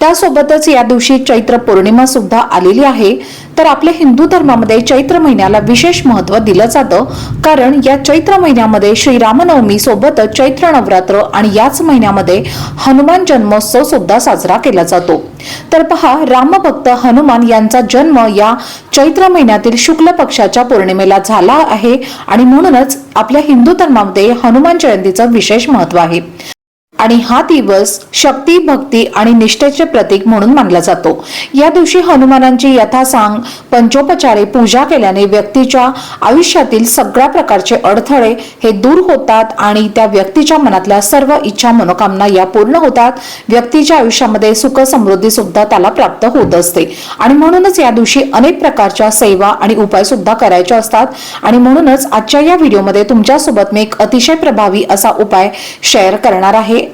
त्यासोबतच या दिवशी चैत्र पौर्णिमा सुद्धा आलेली आहे. तर आपल्या हिंदू धर्मामध्ये चैत्र महिन्याला विशेष महत्त्व दिलं जातं. कारण या चैत्र महिन्यामध्ये श्रीरामनवमी सोबतच चैत्र नवरात्र आणि याच महिन्यामध्ये हनुमान जन्मोत्सव सुद्धा साजरा केला जातो. तर पहा रामभक्त हनुमान यांचा जन्म या चैत्र महिन्यातील शुक्ल पक्षाच्या पौर्णिमेला झाला आहे. आणि म्हणूनच आपल्या हिंदू धर्मामध्ये हनुमान जयंतीचं विशेष महत्त्व आहे. आणि हा दिवस शक्ती भक्ती आणि निष्ठेचे प्रतीक म्हणून मानला जातो. या दिवशी हनुमानांची यथासांग पंचोपचारे पूजा केल्याने व्यक्तीच्या आयुष्यातील सगळ्या प्रकारचे अडथळे हे दूर होतात आणि त्या व्यक्तीच्या मनातल्या सर्व इच्छा मनोकामना या पूर्ण होतात. व्यक्तीच्या आयुष्यामध्ये सुख समृद्धी सुद्धा त्याला प्राप्त होत असते. आणि म्हणूनच या दिवशी अनेक प्रकारच्या सेवा आणि उपाय सुद्धा करायचे असतात. आणि म्हणूनच आजच्या या व्हिडिओमध्ये तुमच्यासोबत मी एक अतिशय प्रभावी असा उपाय शेअर करणार आहे.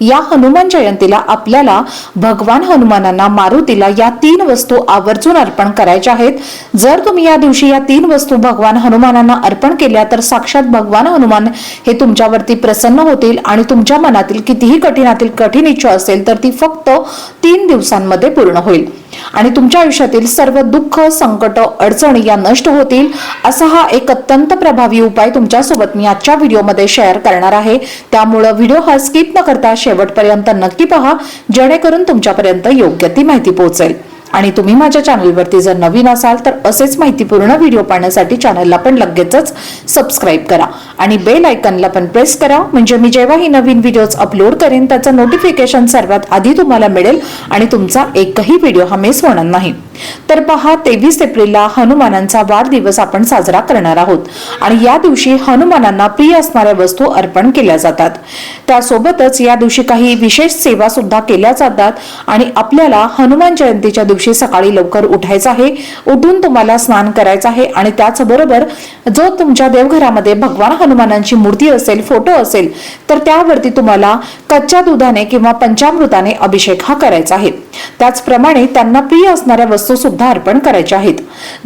या हनुमान जयंतीला आपल्याला भगवान हनुमानांना मारुतीला या तीन वस्तू आवर्जून अर्पण करायच्या आहेत. जर तुम्ही या दिवशी या तीन वस्तू भगवान हनुमानांना अर्पण केल्या तर साक्षात भगवान हनुमान हे तुमच्यावरती प्रसन्न होतील आणि तुमच्या मनातील कितीही कठीणातील कठीण इच्छा असेल तर ती फक्त तीन दिवसांमध्ये पूर्ण होईल. आणि तुमच्या आयुष्यातील सर्व दुःख संकट अडचणी या नष्ट होतील असा हा एक अत्यंत प्रभावी उपाय तुमच्यासोबत मी आजच्या व्हिडिओमध्ये शेअर करणार आहे. त्यामुळं व्हिडिओ हा स्किप न करता शेवटपर्यंत नक्की पहा जेणेकरून तुमच्यापर्यंत योग्य ती माहिती पोहोचेल. आणि तुम्ही माझ्या चॅनलवरती जर नवीन असाल तर असेच माहितीपूर्ण व्हिडिओ पाहण्यासाठी चॅनलला पण लगेचच सबस्क्राईब करा. आणि बेल आयकनला पण प्रेस करा म्हणजे मी जेव्हाही नवीन व्हिडिओज अपलोड करेन त्याचं नोटिफिकेशन सर्वात आधी तुम्हाला मिळेल आणि तुमचा एकही व्हिडिओ हा मिस होणार नाही. तर पहा तेवीस एप्रिलला हनुमानांचा वाढदिवस आपण साजरा करणार आहोत. आणि या दिवशी हनुमानांना प्रिय असणाऱ्या वस्तू अर्पण केल्या जातात. त्यासोबतच या दिवशी काही विशेष सेवा सुद्धा केल्या जातात. आणि आपल्याला हनुमान जयंतीच्या दिवशी सकाळी लवकर उठायचं आहे. उठून तुम्हाला स्नान करायचं आहे. आणि त्याचबरोबर जो तुमच्या देवघरामध्ये भगवान हनुमानांची मूर्ती असेल फोटो असेल तर त्यावरती तुम्हाला कच्च्या दुधाने किंवा पंचामृताने अभिषेक हा करायचा आहे. त्याचप्रमाणे त्यांना प्रिय असणाऱ्या वस्तू सुद्धा अर्पण करायच्या आहेत.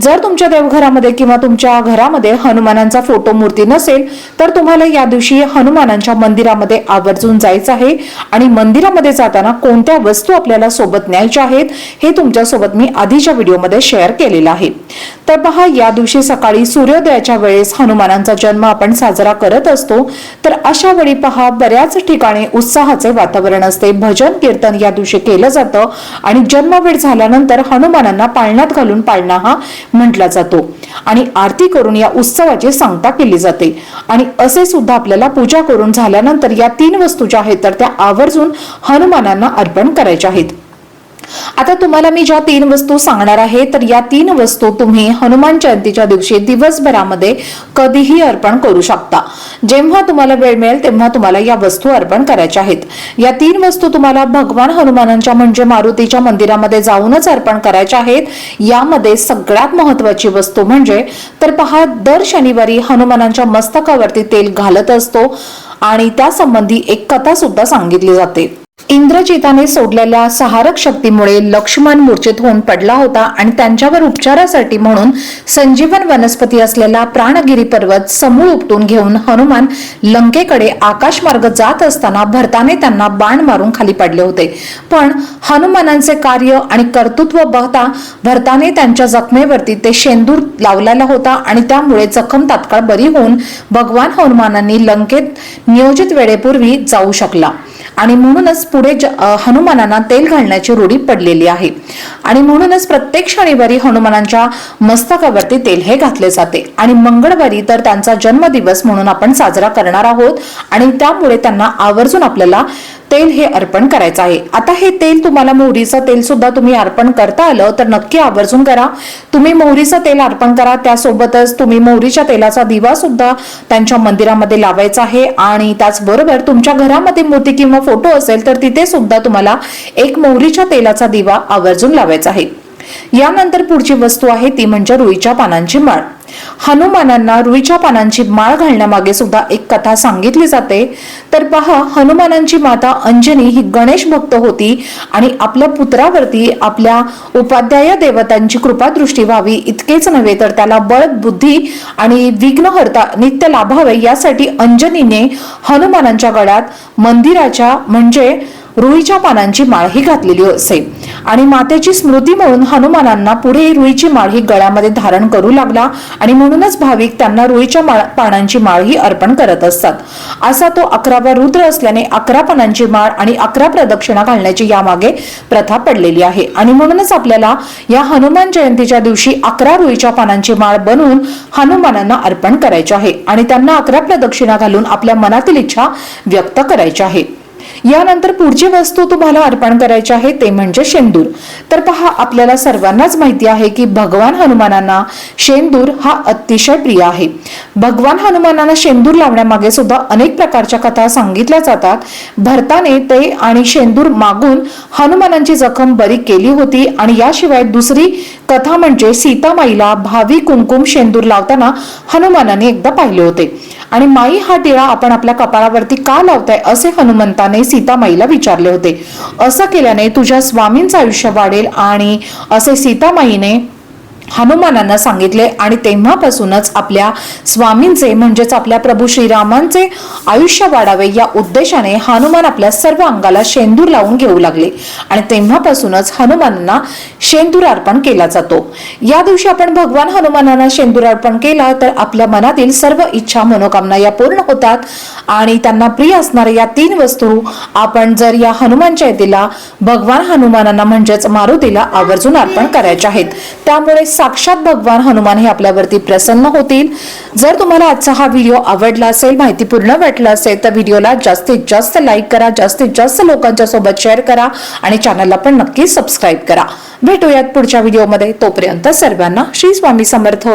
जर तुमच्या देवघरामध्ये किंवा तुमच्या घरामध्ये हनुमानांचा फोटो मूर्ती नसेल तर तुम्हाला या दिवशी हनुमानांच्या मंदिरामध्ये आवर्जून जायचं आहे आणि मंदिरामध्ये जाताना कोणत्या वस्तू आपल्याला सोबत न्यायच्या आहेत हे तुमच्यासोबत मी आधीच्या व्हिडिओमध्ये शेअर केलेलं आहे. तर पहा या दिवशी सकाळी सूर्योदयाच्या वेळेस हनुमानांचा जन्म आपण साजरा करत असतो. तर अशा वेळी पहा बऱ्याच ठिकाणी उत्साहाचे वातावरण असते. भजन कीर्तन या दिवशी केलं जातं आणि जन्मवेळ झाल्यानंतर हनुमानांना पाळण्यात घालून पाळणा हा म्हटला जातो. आणि आरती करून या उत्सवाची सांगता केली जाते. आणि असे सुद्धा आपल्याला पूजा करून झाल्यानंतर या तीन वस्तू ज्या आहेत तर त्या आवर्जून हनुमानांना अर्पण करायच्या आहेत. आता तुम्हाला मी ज्या तीन वस्तू सांगणार आहे तर या तीन वस्तू तुम्ही हनुमान जयंतीच्या दिवशी दिवसभरामध्ये कधीही अर्पण करू शकता. जेव्हा तुम्हाला वेळ मिळेल तेव्हा तुम्हाला या वस्तू अर्पण करायच्या आहेत. या तीन वस्तू तुम्हाला भगवान हनुमानांच्या म्हणजे मारुतीच्या मंदिरामध्ये जाऊनच अर्पण करायच्या आहेत. यामध्ये सगळ्यात महत्वाची वस्तू म्हणजे तर पहा दर शनिवारी हनुमानांच्या मस्तकावरती तेल घालत असतो आणि त्यासंबंधी एक कथा सुद्धा सांगितली जाते. इंद्रजिताने सोडलेल्या सहारक शक्तीमुळे लक्ष्मण मूर्छित होऊन पडला होता आणि त्यांच्यावर उपचारासाठी म्हणून संजीवन वनस्पती असलेला प्राणगिरी पर्वत समूळ उपटून घेऊन हनुमान लंकेकडे आकाशमार्ग जात असताना भरताने त्यांना बाण मारून खाली पडले होते. पण हनुमानांचे कार्य आणि कर्तृत्व बघता भरताने त्यांच्या जखमेवरती ते शेंदूर लावलेला होता आणि त्यामुळे जखम तात्काळ बरी होऊन भगवान हनुमानांनी लंकेत नियोजित वेळेपूर्वी जाऊ शकला. आणि म्हणूनच पुढे ज- हनुमानांना तेल घालण्याची रूढी पडलेली आहे. आणि म्हणूनच प्रत्येक शनिवारी हनुमानांच्या मस्तकावरती तेल हे घातले जाते. आणि मंगळवारी तर त्यांचा जन्मदिवस म्हणून आपण साजरा करणार आहोत. आणि त्यामुळे त्यांना आवर्जून आपल्याला तेल हे अर्पण करायचं आहे. आता हे तेल तुम्हाला मोहरीचं तेल सुद्धा तुम्ही अर्पण करता आलं तर नक्की आवर्जून करा. तुम्ही मोहरीचं तेल अर्पण करा. त्यासोबतच तुम्ही मोहरीच्या तेलाचा दिवा सुद्धा त्यांच्या मंदिरामध्ये लावायचा आहे. आणि त्याचबरोबर तुमच्या घरामध्ये मूर्ती किंवा फोटो असेल तर तिथे सुद्धा तुम्हाला एक मोहरीच्या तेलाचा दिवा आवर्जून लावायचा आहे. यानंतर पुढची वस्तू आहे ती म्हणजे रुईच्या पानांची माळ. हनुमानांना रुईच्या पानांची माळ घालण्यामागे सुद्धा एक कथा सांगितली जाते. तर पहा हनुमानांची माता अंजनी ही गणेश भक्त होती आणि आपल्या पुत्रावरती आपल्या उपाध्याय देवतांची कृपादृष्टी व्हावी इतकेच नव्हे तर त्याला बळ बुद्धी आणि विघ्नहर्ता नित्य लाभावे यासाठी अंजनीने हनुमानांच्या गळ्यात मंदिराच्या म्हणजे रुईच्या पानांची माळ ही घातलेली असे. आणि मातेची स्मृती म्हणून हनुमानांना पुढे रुईची माळ ही गळ्यामध्ये धारण करू लागला आणि म्हणूनच भाविक त्यांना रुईच्या पानांची माळ ही अर्पण करत असतात. असा तो अकरावा रुद्र असल्याने अकरा पानांची माळ आणि अकरा प्रदक्षिणा घालण्याची यामागे प्रथा पडलेली आहे. आणि म्हणूनच आपल्याला या हनुमान जयंतीच्या दिवशी अकरा रुईच्या पानांची माळ बनवून हनुमानांना अर्पण करायचे आहे. आणि त्यांना अकरा प्रदक्षिणा घालून आपल्या मनातील इच्छा व्यक्त करायची आहे. यानंतर पुढची वस्तू तुम्हाला अर्पण करायची आहे ते म्हणजे शेंदूर. तर पहा आपल्याला सर्वांनाच माहिती आहे की भगवान हनुमानांना शेंदूर हा अतिशय प्रिय आहे. भगवान हनुमानांना शेंदूर लावण्यामागे सुद्धा अनेक प्रकारच्या कथा सांगितल्या जातात. भरताने ते आणि शेंदूर मागून हनुमानांची जखम बरी केली होती आणि याशिवाय दुसरी कथा म्हणजे सीतामाईला भावी कुंकुम शेंदूर लावताना हनुमानाने एकदा पाहिले होते. आणि माई हा टिळा आपण आपल्या कपाळावरती का लावताय असे हनुमंताने सीतामाईला विचारले होते. असं केल्याने तुझ्या स्वामींचं आयुष्य वाढेल आणि असे सीतामाईने हनुमानांना सांगितले आणि तेव्हापासूनच आपल्या स्वामींचे म्हणजेच आपल्या प्रभू श्रीरामांचे आयुष्य वाढावे या उद्देशाने हनुमान आपल्या सर्व अंगाला शेंदूर लावून घेऊ लागले. आणि तेव्हापासूनच हनुमानांना शेंदूर अर्पण केला जातो. या दिवशी आपण भगवान हनुमानांना शेंदूर अर्पण केला तर आपल्या मनातील सर्व इच्छा मनोकामना या पूर्ण होतात. आणि त्यांना प्रिय असणाऱ्या या तीन वस्तू आपण जर या हनुमान जयंतीला भगवान हनुमानांना म्हणजेच मारुतीला आवर्जून अर्पण करायचे आहेत. त्यामुळे साक्षात भगवान हनुमान हे आपल्यावरती प्रसन्न होतील. जर तुम्हाला आजचा हा व्हिडिओ आवडला असेल माहितीपूर्ण वाटला असेल तर व्हिडिओला जास्तीत जास्त लाईक करा जास्तीत जास्त लोकांच्या सोबत शेअर करा आणि चॅनलला पण नक्की सबस्क्राईब करा. भेटूयात पुढच्या व्हिडिओमध्ये तोपर्यंत सर्वांना श्री स्वामी समर्थ.